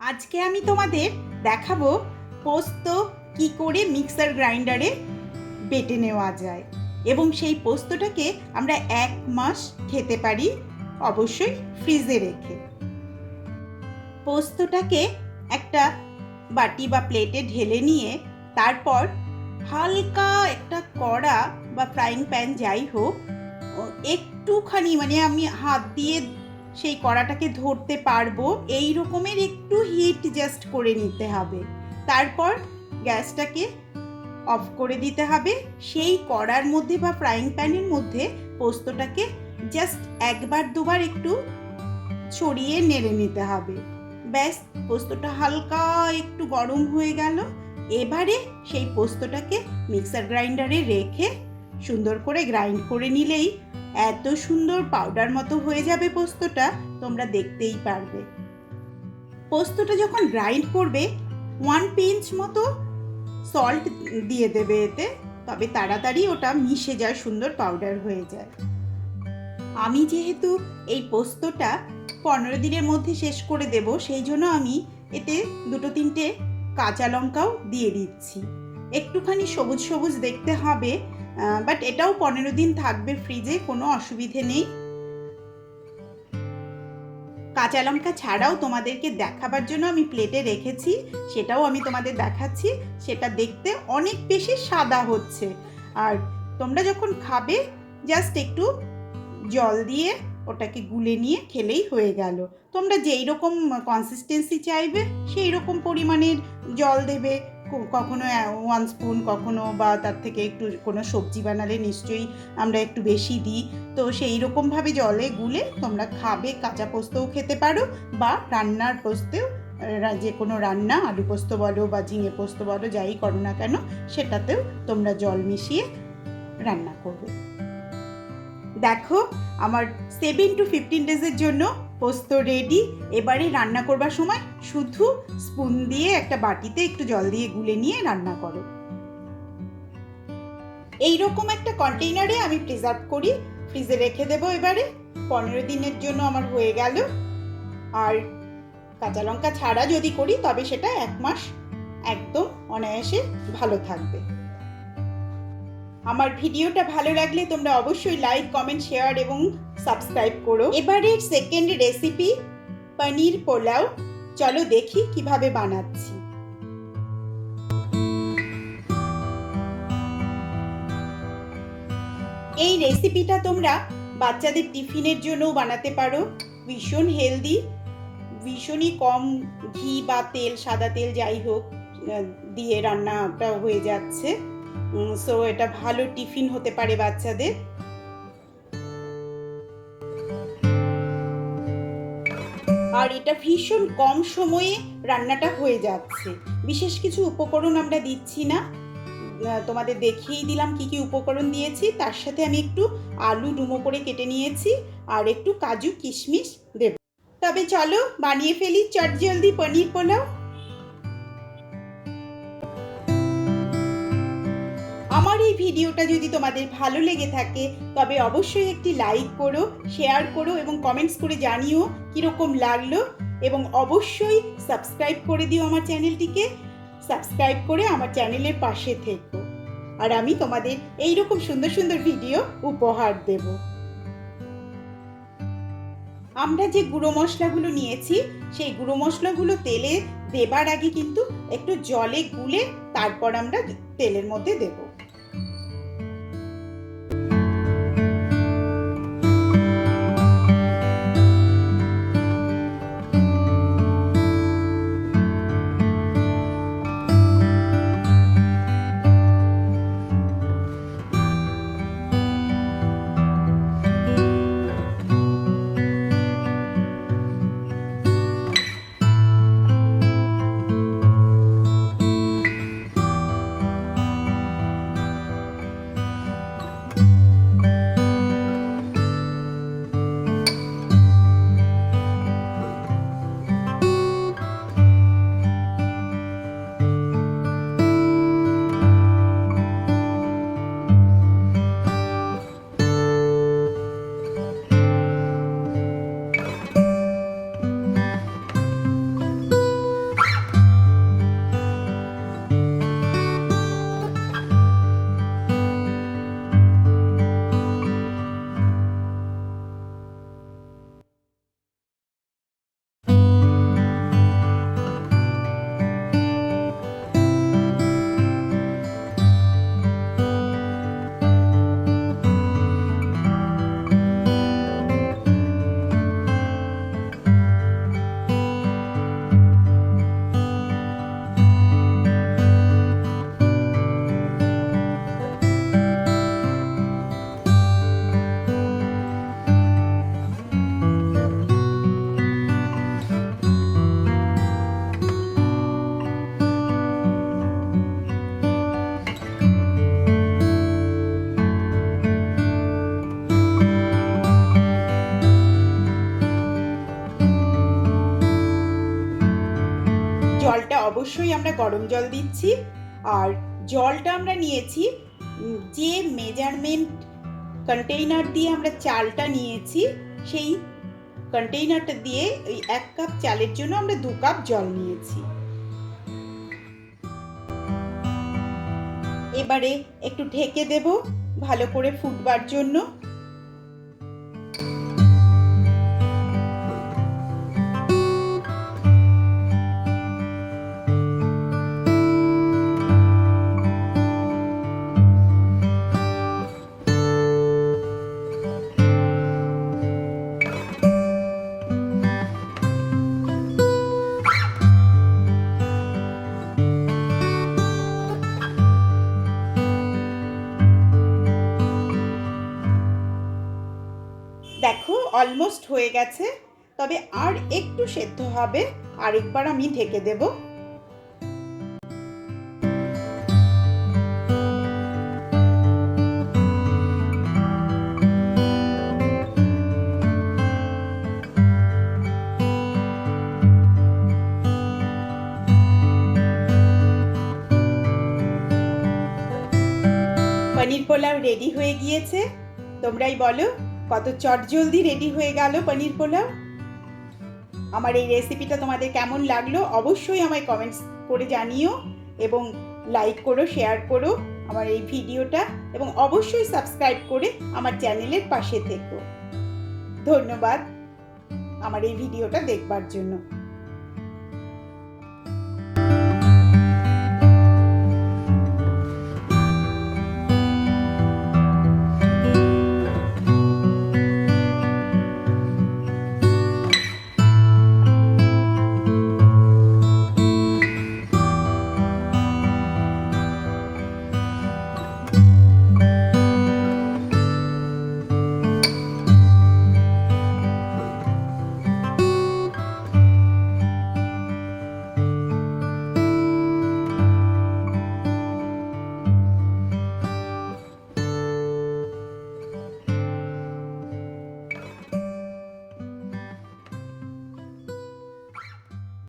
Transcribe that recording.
আজকে আমি তোমাদের দেখাবো পোস্ত কি করে মিক্সার গ্রাইন্ডারে বেটে নেওয়া যায়। এবং সেই পোস্তটাকে আমরা এক মাস খেতে পারি, অবশ্যই ফ্রিজে রেখে। পোস্তটাকে একটা বাটি বা প্লেটে ঢেলে নিয়ে তারপর হালকা একটা কড়া বা ফ্রাইং প্যান যাই হোক একটুখানি মানে আমি হাত দিয়ে সেই কড়াটাকে ধরতে পারব। এই রকমের একটু হিট জাস্ট করে নিতে হবে। তারপর গ্যাসটাকে অফ করে দিতে হবে। সেই কড়ার মধ্যে বা ফ্রাইং প্যানের মধ্যে পোস্তটাকে জাস্ট একবার দুবার একটু ছড়িয়ে নেড়ে নিতে হবে। ব্যাস, পোস্তটা হালকা একটু গরম হয়ে গেল। এবারে সেই পোস্তটাকে মিক্সার গ্রাইন্ডারে রেখে সুন্দর করে গ্রাইন্ড করে নিলেই এত সুন্দর পাউডার মতো হয়ে যাবে পোস্তটা, তোমরা দেখতেই পারবে। পোস্তটা যখন গ্রাইন্ড করবে ওয়ান পিঞ্চ মতো সল্ট দিয়ে দেবে এতে, তবে তাড়াতাড়ি ওটা মিশে যায়, সুন্দর পাউডার হয়ে যায়। আমি যেহেতু এই পোস্তটা পনেরো দিনের মধ্যে শেষ করে দেব, সেই জন্য আমি এতে দুটো তিনটে কাঁচা লঙ্কাও দিয়ে দিচ্ছি। একটুখানি সবুজ সবুজ দেখতে হবে বাট এটাও পনেরো দিন থাকবে ফ্রিজে কোনো অসুবিধে নেই। কাঁচা লঙ্কা ছাড়াও তোমাদেরকে দেখাবার জন্য আমি প্লেটে রেখেছি, সেটাও আমি তোমাদের দেখাচ্ছি, সেটা দেখতে অনেক বেশি সাদা হচ্ছে। আর তোমরা যখন খাবে জাস্ট একটু জল দিয়ে ওটাকে গুলে নিয়ে খেলেই হয়ে গেল। তোমরা যেই রকম কনসিস্টেন্সি চাইবে, সেই রকম পরিমাণের জল দেবে। কখনো ওয়ান স্পুন কখনো বা তার থেকে একটু কোনো সবজি বানালে নিশ্চয়ই আমরা একটু বেশি দিই। তো সেই রকমভাবে জলে গুলে তোমরা খাবে, কাঁচা পোস্তও খেতে পারো বা রান্নার পোস্তেও যে কোনো রান্না, আলু পোস্ত বলো বা ঝিঙে পোস্ত বলো, যাই করো না কেন, সেটাতেও তোমরা জল মিশিয়ে রান্না করবে। দেখো, আমার সেভেন টু ফিফটিন ডেজের জন্য পোস্ত রেডি এবারে রান্না করবার সময় শুধু স্পুন দিয়ে একটা বাটিতে একটু জল দিয়ে গুলে নিয়ে রান্না করো। এই রকম একটা কন্টেইনারে আমি প্রিজার্ভ করি। ফ্রিজে রেখে দেবো এবারে। পনেরো দিনের জন্য আমার হয়ে গেল। আর কাঁচা লঙ্কা ছাড়া যদি করি, তবে সেটা এক মাস একদম অনায়াসে ভালো থাকবে। আমার ভিডিওটা ভালো লাগলে তোমরা অবশ্যই লাইক কমেন্ট শেয়ার এবং সাবস্ক্রাইব করো। এবারের সেকেন্ড রেসিপি পনির পোলাও। চলো দেখি কীভাবে বানাচ্ছি। এই রেসিপিটা তোমরা বাচ্চাদের টিফিনের জন্যও বানাতে পারো। ভীষণ হেলদি ভীষণই কম ঘি বা তেল, সাদা তেল যাই হোক দিয়ে রান্নাটা হয়ে যাচ্ছে। সো এটা ভালো টিফিন হতে পারে বাচ্চাদের। আর এটা ভীষণ কম সময়ে রান্নাটা হয়ে যাচ্ছে। বিশেষ কিছু উপকরণ আমরা দিচ্ছি না। তোমাদের দেখিয়েই দিলাম কি কি উপকরণ দিয়েছি। তার সাথে আমি একটু আলু ডুমো করে কেটে নিয়েছি আর একটু কাজু কিশমিশ দেব। তবে চলো বানিয়ে ফেলি চট জলদি পনির পোলাও। ভিডিওটা যদি তোমাদের ভালো লেগে থাকে, তবে অবশ্যই একটি লাইক করো শেয়ার করো এবং কমেন্টস করে জানিও কীরকম লাগল। এবং অবশ্যই সাবস্ক্রাইব করে দিও আমার চ্যানেলটিকে সাবস্ক্রাইব করে আমার চ্যানেলের পাশে থেকো। আর আমি তোমাদের এই রকম সুন্দর সুন্দর ভিডিও উপহার দেব। আমরা যে গুঁড়ো মশলাগুলো নিয়েছি, সেই গুঁড়ো মশলাগুলো তেলে দেবার আগে কিন্তু একটু জলে গুলে তারপর আমরা তেলের মধ্যে দেবো। অবশ্যই আমরা গরম জল দিচ্ছি আর জলটা আমরা নিয়েছি যে মেজারমেন্ট কন্টেইনার দিয়ে আমরা চালটা নিয়েছি, সেই কন্টেইনারটা দিয়ে ওই এক কাপ চালের জন্য আমরা দু কাপ জল নিয়েছি। এবারে একটু ঢেকে দেব ভালো করে ফুটবার জন্য। দেখো অলমোস্ট হয়ে গেছে। তবে আর একটু সেদ্ধ হবে, আরেকবার আমি ঢেকে দেব। পনির পোলাও রেডি হয়ে গিয়েছে। তোমরাই বলো কত চটজলদি রেডি হয়ে গেল পনির পোলাও। আমার এই রেসিপিটা তোমাদের কেমন লাগল অবশ্যই আমায় কমেন্টস করে জানিও এবং লাইক করো শেয়ার করো আমার এই ভিডিওটা এবং অবশ্যই সাবস্ক্রাইব করে আমার চ্যানেলের পাশে থেকো। ধন্যবাদ আমার এই ভিডিওটা দেখবার জন্য।